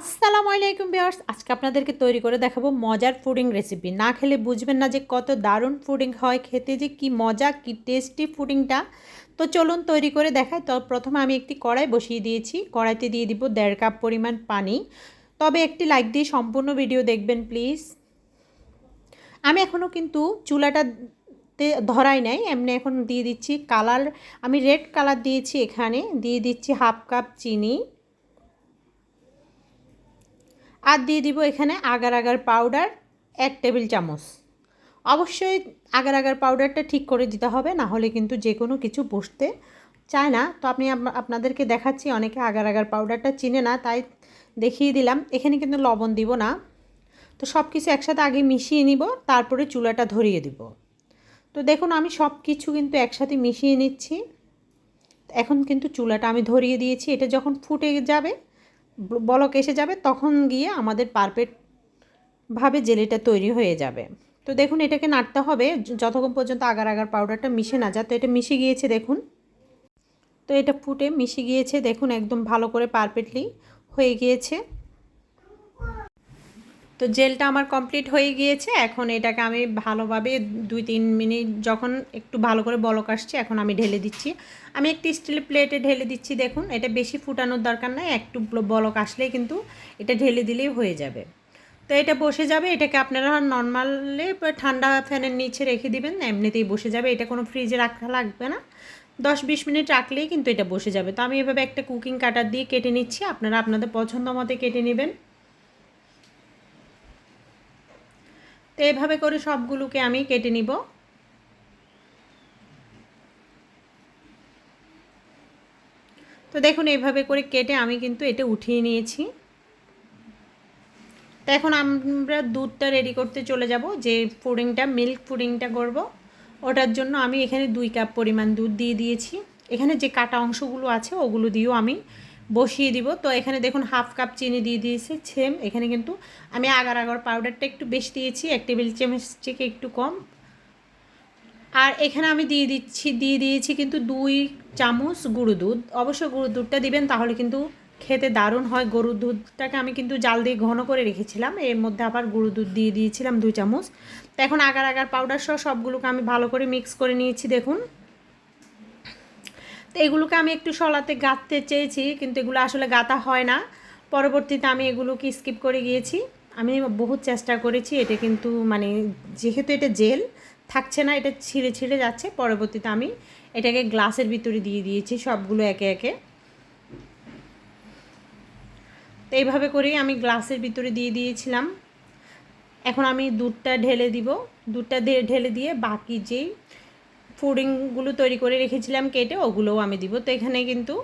আসসালামু আলাইকুম ভিউয়ার্স, আজকে আপনাদেরকে তৈরি করে দেখাবো মজার ফুডিং রেসিপি। না খেলে বুঝবেন না যে কত দারুণ ফুডিং হয়, খেতে যে কি মজা, কি টেস্টি ফুডিংটা। তো চলুন তৈরি করে দেখাই। তো প্রথমে আমি একটি কড়াই বসিয়ে দিয়েছি। কড়াইতে দিয়ে দিব দেড় কাপ পরিমাণ পানি। তবে একটি লাইক দিয়ে সম্পূর্ণ ভিডিও দেখবেন, প্লিজ। আমি এখনও কিন্তু চুলাটা ধরাই নাই। এমনি এখন দিয়ে দিচ্ছি কালার। আমি রেড কালার দিয়েছি এখানে। দিয়ে দিচ্ছি হাফ কাপ চিনি। আর দিয়ে দিব এখানে আগার আগার পাউডার এক টেবিল চামচ। অবশ্যই আগার আগার পাউডারটা ঠিক করে দিতে হবে, না হলে কিন্তু যে কোনো কিছু বসতে চায় না। তো আমি আপনাদেরকে দেখাচ্ছি, অনেকে আগার আগার পাউডারটা চিনে না, তাই দেখিয়ে দিলাম। এখানে কিন্তু লবণ দিব না। তো সব কিছু একসাথে আগে মিশিয়ে নিব, তারপরে চুলাটা ধরিয়ে দিব। তো দেখুন, আমি সব কিছু কিন্তু একসাথে মিশিয়ে নিচ্ছি। এখন কিন্তু চুলাটা আমি ধরিয়ে দিয়েছি, এটা যখন ফুটে যাবে বলক এসে যাবে, তখন গিয়ে আমাদের পারফেক্টভাবে জেলিটা তৈরি হয়ে যাবে। তো দেখুন, এটাকে নাড়তে হবে। যতক্ষণ পর্যন্ত আগার আগার পাউডারটা মিশে না যায়, তো এটা মিশে গিয়েছে দেখুন। তো এটা ফুটে মিশে গিয়েছে, দেখুন, একদম ভালো করে পারফেক্টলি হয়ে গিয়েছে। তো জেলটা আমার কমপ্লিট হয়ে গিয়েছে। এখন এটাকে আমি ভালোভাবে দুই তিন মিনিট যখন একটু ভালো করে বলক আসছে, এখন আমি ঢেলে দিচ্ছি। আমি একটি স্টিল প্লেটে ঢেলে দিচ্ছি, দেখুন। এটা বেশি ফুটানোর দরকার নাই, একটু বলক আসলেই কিন্তু এটা ঢেলে দিলেই হয়ে যাবে। তো এটা বসে যাবে, এটাকে আপনারা নর্মালে ঠান্ডা ফ্যানের নিচে রেখে দিবেন, এমনিতেই বসে যাবে। এটা কোনো ফ্রিজে রাখা লাগবে না। দশ বিশ মিনিট রাখলেই কিন্তু এটা বসে যাবে। তো আমি এভাবে একটা কুকিং কাটার দিয়ে কেটে নিচ্ছি। আপনারা আপনাদের পছন্দ মতো কেটে নেবেন। তো এভাবে করে সবগুলোকে আমি কেটে নিব। তো দেখুন এইভাবে করে কেটে আমি কিন্তু এটা উঠিয়ে নিয়েছি। তো এখন আমরা দুধটা রেডি করতে চলে যাব, যে পুডিংটা মিল্ক পুডিংটা করব। ওটার জন্য আমি এখানে দুই কাপ পরিমাণ দুধ দিয়ে দিয়েছি। এখানে যে কাটা অংশগুলো আছে, ওগুলো দিয়েও আমি বসিয়ে দিব। তো এখানে দেখুন হাফ কাপ চিনি দিয়ে দিয়েছি ছেম এখানে কিন্তু আমি আগার আগার পাউডারটা একটু বেশি দিয়েছি, এক টেবিল চামচ থেকে একটু কম। আর এখানে আমি দিয়ে দিচ্ছি, দিয়ে দিয়েছি কিন্তু দুই চামচ গুঁড়ো দুধ। অবশ্য গুঁড়ো দুধটা দিবেন তাহলে কিন্তু খেতে দারুণ হয়। গরুর দুধটাকে আমি কিন্তু জাল দিয়ে ঘন করে রেখেছিলাম। এর মধ্যে আবার গুঁড়ো দুধ দিয়ে দিয়েছিলাম দুই চামচ। তো এখন আগার আগার পাউডার সহ সবগুলোকে আমি ভালো করে মিক্স করে নিয়েছি, দেখুন। তো এগুলোকে আমি একটু সলাতে গাঁথতে চেয়েছি, কিন্তু এগুলো আসলে গাঁথা হয় না। পরবর্তীতে আমি এগুলোকে স্কিপ করে গিয়েছি। আমি বহুত চেষ্টা করেছি, এটা কিন্তু মানে যেহেতু এটা জেল, থাকছে না, এটা ছিঁড়ে ছিঁড়ে যাচ্ছে। পরবর্তীতে আমি এটাকে গ্লাসের ভিতরে দিয়ে দিয়েছি সবগুলো একে একে। তো এইভাবে করেই আমি গ্লাসের ভিতরে দিয়ে দিয়েছিলাম। এখন আমি দুধটা ঢেলে দিব। দুধটা ঢেলে দিয়ে বাকি যেই ফুডিংগুলো তৈরি করে রেখেছিলাম কেটে, ওগুলোও আমি দিব। তো এখানে কিন্তু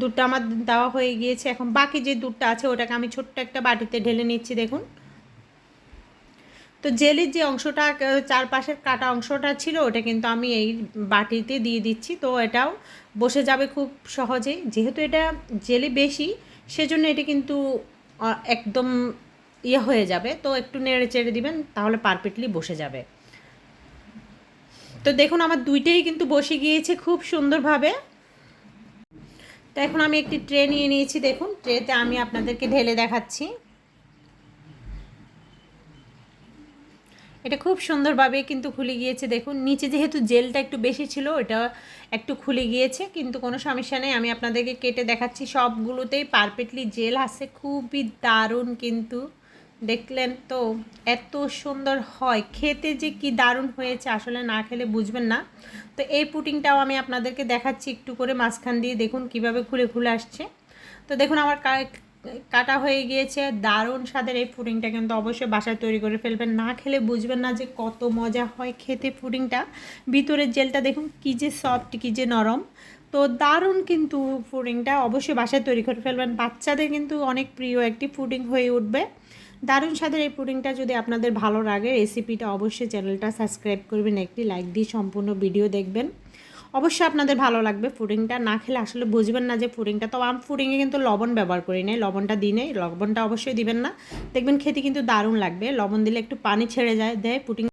দুধটা আমার দেওয়া হয়ে গিয়েছে। এখন বাকি যে দুধটা আছে, ওটাকে আমি ছোট্ট একটা বাটিতে ঢেলে নিচ্ছি, দেখুন। তো জেলির যে অংশটা, চারপাশের কাটা অংশটা ছিল, ওটা কিন্তু আমি এই বাটিতে দিয়ে দিচ্ছি। তো এটাও বসে যাবে খুব সহজেই। যেহেতু এটা জেলি বেশি, সেজন্য এটা কিন্তু একদম ইয়ে হয়ে যাবে। তো একটু নেড়ে চেড়ে দিবেন, তাহলে পারফেক্টলি বসে যাবে। তো দেখুন, আমার দুইটাই কিন্তু বসে গিয়েছে খুব সুন্দরভাবে। তো এখন আমি একটি ট্রে নিয়ে নিয়েছি, দেখুন। ট্রেতে আমি আপনাদেরকে ঢেলে দেখাচ্ছি। এটা খুব সুন্দরভাবে কিন্তু খুলে গিয়েছে, দেখুন। নিচে যেহেতু জেলটা একটু বেশি ছিল এটা একটু খুলে গিয়েছে, কিন্তু কোনো সমস্যা নেই। আমি আপনাদেরকে কেটে দেখাচ্ছি, সবগুলোতেই পারফেক্টলি জেল আছে। খুবই দারুণ কিন্তু। দেখলেন তো, এত সুন্দর হয়। খেতে যে কি দারুণ হয়েছে আসলে না খেলে বুঝবেন না। তো এই পুটিংটাও আমি আপনাদেরকে দেখাচ্ছি একটু করে মাঝখান দিয়ে দেখুন কীভাবে খুলে খুলে আসছে। তো দেখুন আমার কাটা হয়ে গিয়েছে, দারুণ স্বাদের এই পুডিংটা কিন্তু অবশ্যই বাসায় তৈরি করে ফেলবেন। না খেলে বুঝবেন না যে কত মজা হয় খেতে পুডিংটা। ভিতরের জেলটা দেখুন কী যে সফট কী যে নরম। তো দারুণ কিন্তু পুডিংটা অবশ্যই বাসায় তৈরি করে ফেলবেন। বাচ্চাদের কিন্তু অনেক প্রিয় একটি পুডিং হয়ে উঠবে। দারুণ স্বাদের এই পুডিংটা যদি আপনাদের ভালো লাগে রেসিপিটা অবশ্যই চ্যানেলটা সাবস্ক্রাইব করবেন, একটি লাইক দিয়ে সম্পূর্ণ ভিডিও দেখবেন। অবশ্যই আপনাদের ভালো লাগবে ফুডিংটা না খেলে আসলে বুঝবেন না যে ফুডিংটা তো আম ফুডিংয়ে কিন্তু লবণ ব্যবহার করি নেই। লবণটা দিই নেই, লবণটা অবশ্যই দিবেন না। দেখবেন খেতে কিন্তু দারুণ লাগবে। লবণ দিলে একটু পানি ছেড়ে যায়, দেয় পুডিং